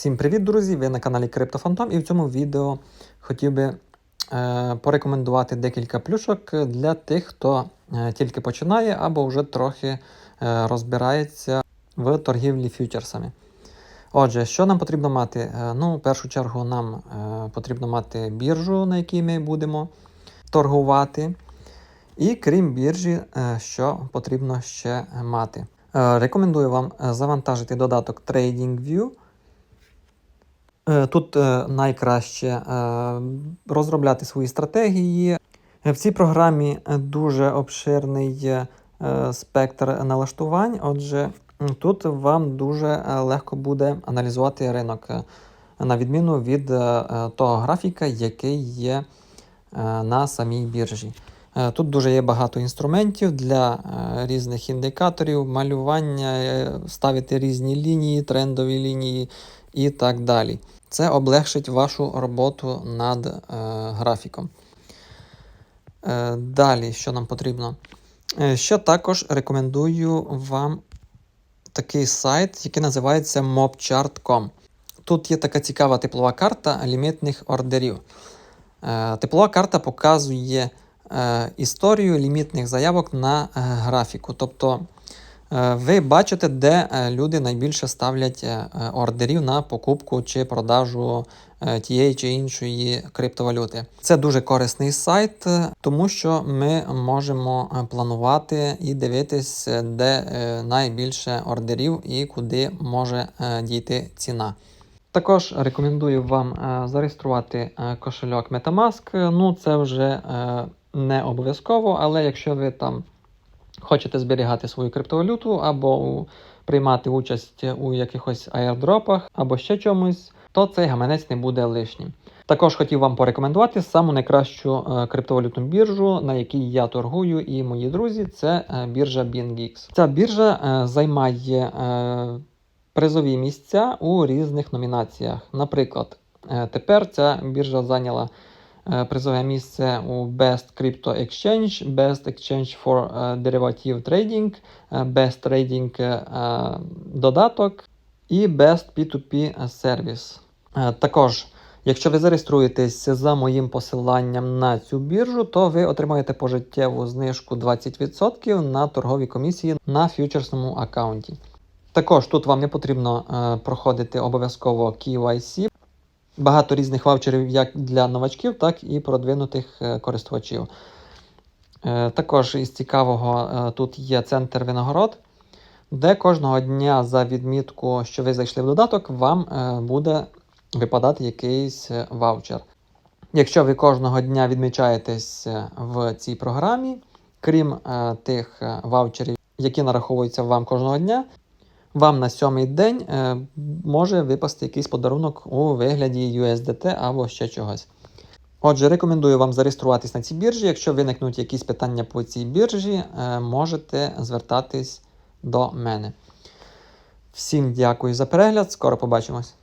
Всім привіт, друзі! Ви на каналі CryptoFantom і в цьому відео хотів би е, порекомендувати декілька плюшок для тих, хто е, тільки починає або вже трохи е, розбирається в торгівлі фьючерсами. Отже, що нам потрібно мати? Е, ну, в першу чергу, нам е, потрібно мати біржу, на якій ми будемо торгувати. І крім біржі, е, що потрібно ще мати. Е, Рекомендую вам е, завантажити додаток TradingView. Е, Тут е, найкраще е, розробляти свої стратегії. В цій програмі дуже обширний спектр налаштувань. Отже, тут вам дуже легко буде аналізувати ринок, на відміну від того графіка, який є на самій біржі. Тут дуже є багато інструментів для різних індикаторів, малювання, ставити різні лінії, трендові лінії і так далі. Це облегшить вашу роботу над е, графіком. Е, далі, що нам потрібно? Е, ще також рекомендую вам такий сайт, який називається mobchart.com. Тут є така цікава теплова карта лімітних ордерів. Е, теплова карта показує е, історію лімітних заявок на е, графіку. Тобто ви бачите, де е, люди найбільше ставлять е, е, ордерів на покупку чи продажу е, тієї чи іншої криптовалюти. Це дуже корисний сайт, е, тому що ми можемо е, планувати і дивитись, е, де е, найбільше ордерів і куди може е, дійти ціна. Також рекомендую вам е, зареєструвати е, кошельок Metamask. Ну, це вже е, не обов'язково, але якщо ви там хочете зберігати свою криптовалюту або приймати участь у якихось аірдропах або ще чомусь, то цей гаманець не буде лишнім. Також хотів вам порекомендувати саму найкращу е, криптовалютну біржу, на якій я торгую, і мої друзі, це е, біржа BingX. Ця біржа е, займає призові місця у різних номінаціях. Наприклад, тепер ця біржа зайняла призове місце у Best Crypto Exchange, Best Exchange for е, Derivative Trading, е, Best Trading е, додаток і Best P2P Service. Е, Також, якщо ви зареєструєтесь за моїм посиланням на цю біржу, то ви отримаєте пожиттєву знижку 20% на торгові комісії на фьючерсному аккаунті. Також тут вам не потрібно е, проходити обов'язково KYC. Багато різних ваучерів як для новачків, так і продвинутих е, користувачів. Е, також із цікавого е, тут є центр винагород, де кожного дня за відмітку, що ви зайшли в додаток, вам буде випадати якийсь ваучер. Якщо ви кожного дня відмічаєтесь в цій програмі, крім тих ваучерів, які нараховуються вам кожного дня, вам на сьомий день е, може випасти якийсь подарунок у вигляді USDT або ще чогось. Отже, рекомендую вам зареєструватись на цій біржі. Якщо виникнуть якісь питання по цій біржі, е, можете звертатись до мене. Всім дякую за перегляд, скоро побачимось.